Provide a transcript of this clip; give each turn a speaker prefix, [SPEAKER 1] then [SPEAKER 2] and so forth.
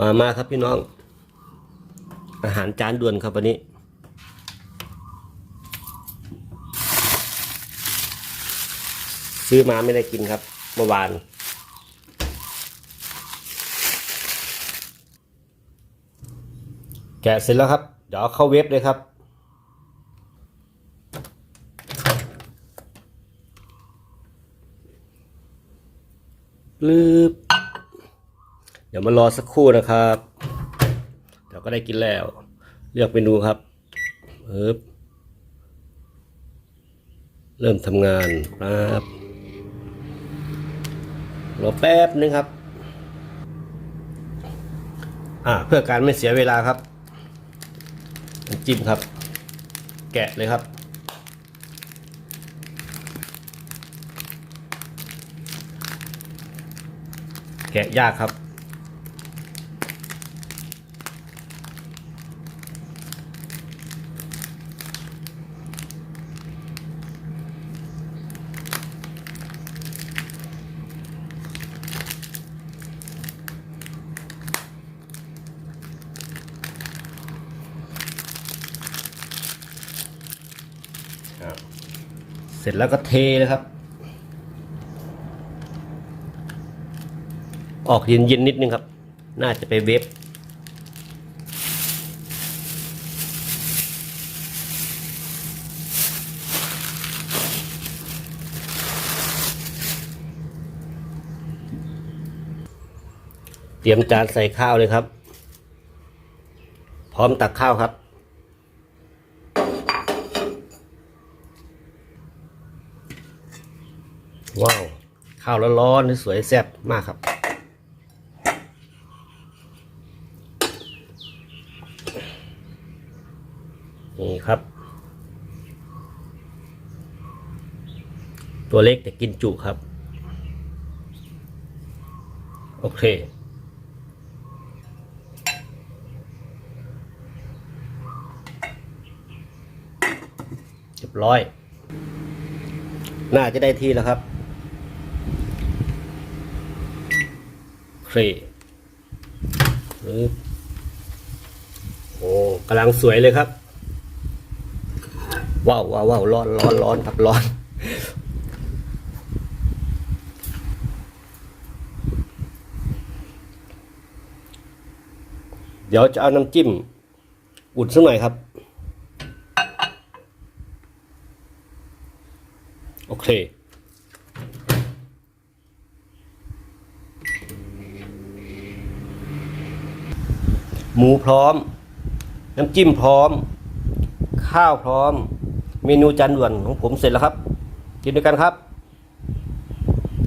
[SPEAKER 1] มามาครับพี่น้อง อาหารจานด่วนครับวันนี้ ซื้อมาไม่ได้กินครับเมื่อวานแกะเสร็จแล้วครับ เดี๋ยวเข้าเว็บเลยครับ ลืบ เดี๋ยวมารอสักครู่นะครับเดี๋ยวก็ได้กินแล้ว เลือกเมนูครับเอิบเริ่มทำงานครับรอแป๊บนึงครับ อ่าเพื่อการไม่เสียเวลาครับจิ้มครับ แกะเลยครับแกะยากครับ เสร็จแล้วก็เทเลยครับ ออกเย็นๆนิดนึงครับ น่าจะไปเวฟเตรียมจานใส่ข้าวเลยครับ พร้อมตักข้าวครับ ว้าวข้าวร้อนๆสวยแซ่บมากครับนี่ครับ ตัวเล็กแต่กินจุครับ โอเค เรียบร้อย น่าจะได้ที่แล้วครับ เครโอ้กำลังสวยเลยครับ ว้าวว้าวว้าวร้อนร้อนร้อนครับร้อนเดี๋ยวจะเอาน้ำจิ้ม อุ่นสักหน่อยครับ โอเค หมูพร้อม น้ำจิ้มพร้อม ข้าวพร้อม เมนูจานด่วนของผมเสร็จแล้วครับ กินด้วยกันครับ